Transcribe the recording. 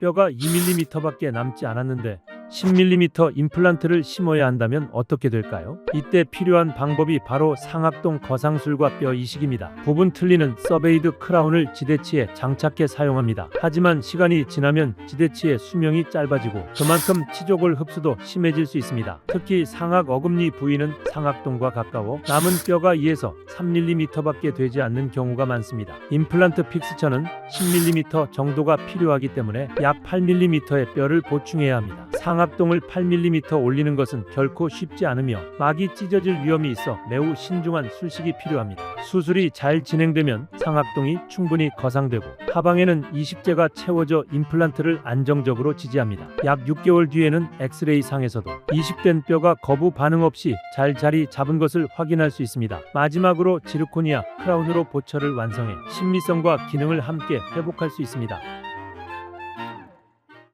뼈가 2mm밖에 남지 않았는데 10mm 임플란트를 심어야 한다면 어떻게 될까요? 이때 필요한 방법이 바로 상악동 거상술과 뼈 이식입니다. 부분 틀리는 서베이드 크라운을 지대치에 장착해 사용합니다. 하지만 시간이 지나면 지대치의 수명이 짧아지고 그만큼 치족을 흡수도 심해질 수 있습니다. 특히 상악 어금니 부위는 상악동과 가까워 남은 뼈가 2에서 3mm밖에 되지 않는 경우가 많습니다. 임플란트 픽스처는 10mm 정도가 필요하기 때문에 약 8mm의 뼈를 보충해야 합니다. 상악동을 8mm 올리는 것은 결코 쉽지 않으며 막이 찢어질 위험이 있어 매우 신중한 술식이 필요합니다. 수술이 잘 진행되면 상악동이 충분히 거상되고 하방에는 이식제가 채워져 임플란트를 안정적으로 지지합니다. 약 6개월 뒤에는 엑스레이 상에서도 이식된 뼈가 거부 반응 없이 잘 자리 잡은 것을 확인할 수 있습니다. 마지막으로 지르코니아 크라운으로 보철을 완성해 심리성과 기능을 함께 회복할 수 있습니다.